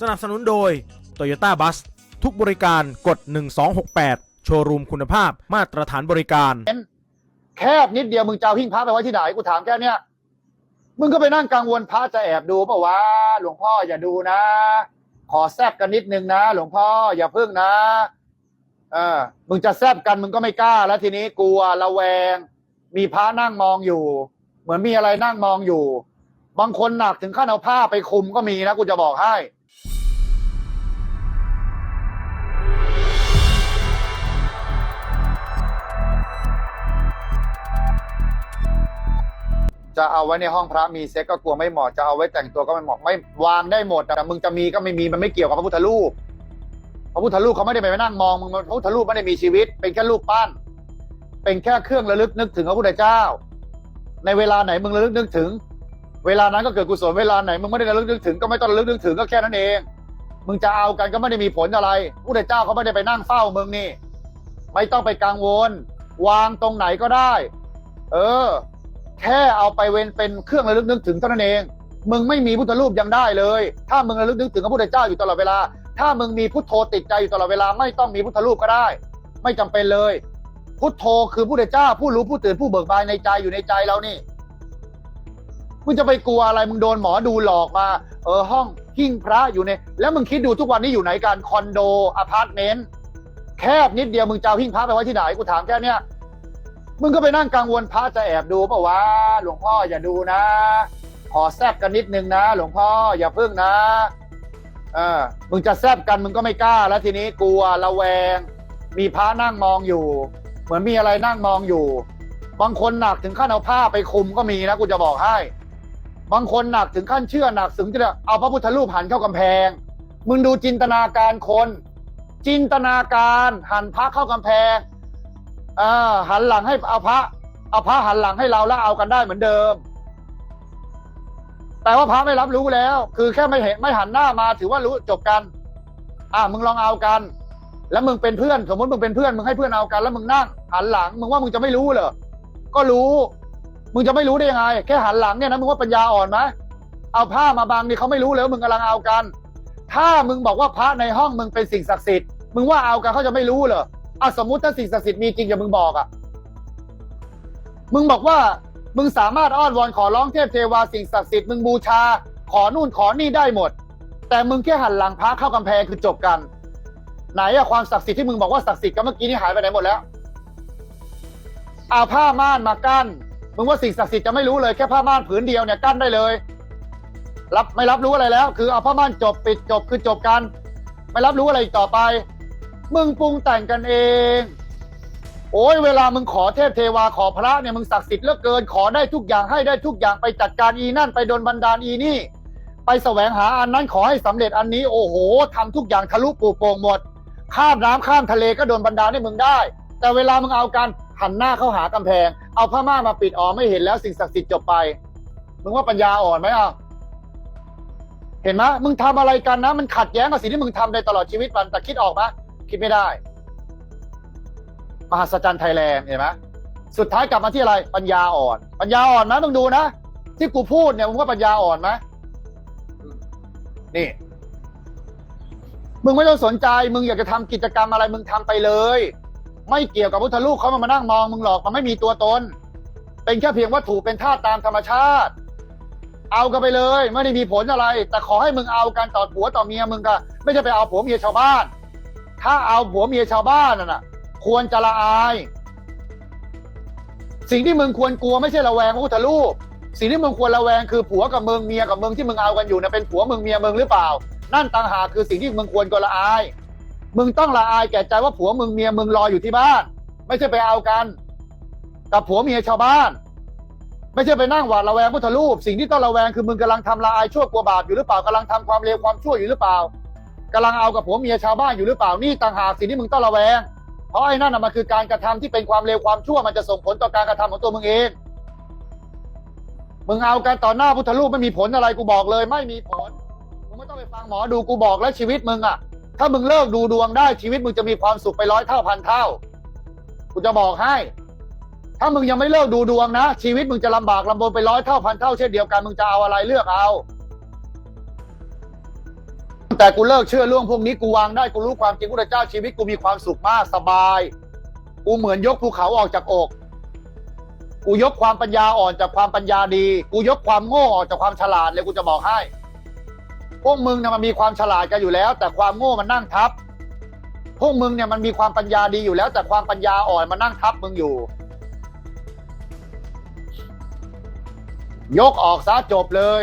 สนับสนุนโดย Toyota Bus ทุกบริการกด 1268 โชว์รูมคุณภาพมาตรฐานบริการ แคบนิดเดียวมึงจะเอาหิ้งพระไปไว้ที่ไหนกูถามแค่เนี้ยมึงก็ไปนั่งกังวลพระจะแอบดูเปล่าวะหลวงพ่ออย่าดูนะ ขอแซบกันนิดนึงนะ หลวงพ่ออย่าเพึ่งนะเออมึงจะแซบกันมึงก็ไม่กล้า แล้วทีนี้กลัวระแวง มีพระนั่งมองอยู่ เหมือนมีอะไรนั่งมองอยู่ บางคนหนักถึงขั้นเอาผ้าไปคลุมก็มีนะกูจะบอกให้ จะเอาไว้ในห้องพระมีเซ็กก็กลัวไม่เหมาะจะเอาไว้แต่งตัวก็ไม่เหมาะไม่วางได้หมดแต่มึงจะมีก็ไม่มีมันไม่เกี่ยวกับพระพุทธรูปพระพุทธรูปเขาไม่ได้ไปนั่งมองมึงพระพุทธรูปไม่ได้มีชีวิต เป็นแค่รูปปั้น เป็นแค่เครื่องระลึกนึกถึงพระพุทธเจ้า ในเวลาไหนมึงระลึกนึกถึง เวลานั้นก็เกิดกุศลเวลาไหนมึงไม่ได้ระลึกนึกถึงก็ไม่ต้องระลึกนึกถึงก็แค่นั้นเอง มึงจะเอากันก็ไม่ได้มีผลอะไรพระพุทธเจ้าเขาไม่ได้ไปนั่งเฝ้ามึงนี่ ไม่ต้องไปกังวล วางตรงไหนก็ได้ เออ แค่เอาไปเว้นเป็นเครื่องระลึกนึกถึงเท่านั้นเอง มึงไม่มีพุทธรูปยังได้เลย ถ้ามึงระลึกนึกถึงพระพุทธเจ้าอยู่ตลอดเวลา ถ้ามึงมีพุทโธติดใจอยู่ตลอดเวลาไม่ต้องมีพุทธรูปก็ได้ ไม่จำเป็นเลย พุทโธคือพุทธเจ้าผู้รู้ผู้ตื่นผู้เบิกบานในใจอยู่ในใจเรานี่มึงจะไปกลัวอะไรมึงโดนหมอดูหลอกมา เออห้องหิ้งพระอยู่ใน แล้วมึงคิดดูทุกวันนี้อยู่ไหนกันคอนโดอพาร์ตเมนต์แคบนิดเดียวมึงจะหิ้งพระไปไว้ที่ไหนกูถามแค่เนี้ย มึงก็ไปนั่งกังวลพระจะแอบดูเปล่าวะหลวงพ่ออย่าดูนะ ขอแซบกันนิดนึงนะ หลวงพ่ออย่าเพึ่งนะเออมึงจะแซบกันมึงก็ไม่กล้า แล้วทีนี้กลัวระแวง มีพระนั่งมองอยู่ เหมือนมีอะไรนั่งมองอยู่ บางคนหนักถึงขั้นเอาผ้าไปคลุมก็มีนะกูจะบอกให้ บางคนหนักถึงขั้นเชื่อหนักถึงจะเอาพระพุทธรูปหันเข้ากำแพง มึงดูจินตนาการคน จินตนาการหันพระเข้ากำแพง อ่าหันหลังให้เอาพระเอาพระหันหลังให้เราแล้วเอากันได้เหมือนเดิม แต่ว่าพระไม่รับรู้แล้ว คือแค่ไม่เห็นไม่หันหน้ามา ถือว่ารู้จบกัน อ่ามึงลองเอากัน แล้วมึงเป็นเพื่อน สมมติมึงเป็นเพื่อนมึงให้เพื่อนเอากัน แล้วมึงนั่งหันหลัง มึงว่ามึงจะไม่รู้เหรอก็รู้ มึงจะไม่รู้ได้ยังไง แค่หันหลังเนี่ยนะมึงว่าปัญญาอ่อนไหมเอาผ้ามาบังนี่เขาไม่รู้เลยว่ามึงกำลังเอากัน ถ้ามึงบอกว่าพระในห้องมึงเป็นสิ่งศักดิ์สิทธิ์มึงว่าเอากันเขาจะไม่รู้เหรอ อะสมมุติถ้าสิ่งศักดิ์สิทธิ์มีจริงอย่ามึงบอกอะ มึงบอกว่า มึงสามารถอ้อนวอนขอร้องเทพเทวาสิ่งศักดิ์สิทธิ์มึงบูชา ขอนู่นขอนี่ได้หมด แต่มึงแค่หันหลังพระเข้ากำแพงคือจบกัน ไหนอะความศักดิ์สิทธิ์ที่มึงบอกว่าศักดิ์สิทธิ์ก็เมื่อกี้นี่หายไปไหนหมดแล้วเอาผ้าม่านมากั้นมึงว่าสิ่งศักดิ์สิทธิ์จะไม่รู้เลยแค่ผ้าม่านผืนเดียวเนี่ยกั้นได้เลย รับไม่รับรู้อะไรแล้ว คือเอาผ้าม่านจบปิดจบคือจบกัน ไม่รับรู้อะไรอีกต่อไป มึงปรุงแต่งกันเอง โอ้ยเวลามึงขอเทพเทวาขอพระเนี่ยมึงศักดิ์สิทธิ์เหลือเกินขอได้ทุกอย่างให้ได้ทุกอย่างไปจัดการอีนั่นไปโดนบันดาลอีนี่ ไปแสวงหาอันนั้นขอให้สำเร็จอันนี้ โอ้โหทำทุกอย่างทะลุปูโป่งหมด ข้ามน้ำข้ามทะเลก็โดนบันดาลให้มึงได้ แต่เวลามึงเอากันหันหน้าเข้าหากำแพง เอาผ้าม่านมาปิดอ๋อไม่เห็นแล้วสิ่งศักดิ์สิทธิ์จบไป มึงว่าปัญญาอ่อนไหมอะเห็นไหมมึงทำอะไรกันนะ มันขัดแย้งกับสิ่งที่มึงทำในตลอดชีวิตมันแต่คิดออกไหม คิดไม่ได้ มหัศจรรย์ไทยแลนด์เห็นไหมสุดท้ายกลับมาที่อะไร ปัญญาอ่อน ปัญญาอ่อนไหมมึงดูนะ ที่กูพูดเนี่ยมึงว่าปัญญาอ่อนไหมนี่ มึงไม่ต้องสนใจ มึงอยากจะทำกิจกรรมอะไร มึงทำไปเลย ไม่เกี่ยวกับพุทธลูกเขามามานั่งมอง มึงหรอกมันไม่มีตัวตน เป็นแค่เพียงวัตถุเป็นธาตุตามธรรมชาติ เอากันไปเลย ไม่ได้มีผลอะไร แต่ขอให้มึงเอากันต่อผัวต่อเมียมึงก็ไม่ใช่ไปเอาผัวเมียชาวบ้าน ถ้าเอาผัวเมียชาวบ้านน่ะ ควรจะละอาย สิ่งที่มึงควรกลัวไม่ใช่ระแวงพระพุทธรูปสิ่งที่มึงควรระแวงคือผัวกับมึงเมียกับมึงที่มึงเอากันอยู่เนี่ยเป็นผัวมึงเมียมึงหรือเปล่า นั่นต่างหากคือสิ่งที่มึงควรกลละอาย มึงต้องละอายแก่ใจว่าผัวมึงเมียมึงรออยู่ที่บ้าน ไม่ใช่ไปเอากัน กับผัวเมียชาวบ้าน ไม่ใช่ไปนั่งหวาดระแวงพุทธรูป สิ่งที่ต้องระแวงคือมึงกำลังทำละอายชั่วกลัวบาปอยู่หรือเปล่ากำลังทำความเลวความชั่วอยู่หรือเปล่า กำลังเอากับผัวเมียชาวบ้านอยู่หรือเปล่านี่ต่างหากสิ่งที่มึงต้องระแวง เพราะไอ้นั่นน่ะมันคือการกระทำที่เป็นความเลวความชั่วมันจะส่งผลต่อการกระทำของตัวมึงเอง มึงเอากันต่อหน้าพุทธรูปไม่มีผลอะไรกูบอกเลย ไม่มีผลมึงไม่ต้องไปฟังหมอดูกูบอกแล้วชีวิตมึงอะถ้ามึงเลิกดูดวงได้ชีวิตมึงจะมีความสุขไปร้อยเท่าพันเท่ากูจะบอกให้ ถ้ามึงยังไม่เลิกดูดวงนะ ชีวิตมึงจะลำบากลำบนไปร้อยเท่าพันเท่าเช่นเดียวกันมึงจะเอาอะไรเลือกเอา แต่กูเลิกเชื่อเรื่องพวกนี้กูวางได้กูรู้ความจริงพุทธเจ้าชีวิตกูมีความสุขมากสบาย กูเหมือนยกภูเขาออกจากอกกูยกความปัญญาอ่อนจากความปัญญาดี กูยกความโง่ออกจากความฉลาดเลยกูจะบอกให้ พวกมึงเนี่ยมันมีความฉลาดกันอยู่แล้ว แต่ความโง่มันนั่งทับ พวกมึงเนี่ยมันมีความปัญญาดีอยู่แล้ว แต่ความปัญญาอ่อนมันนั่งทับมึงอยู่ ยกออกซะจบเลย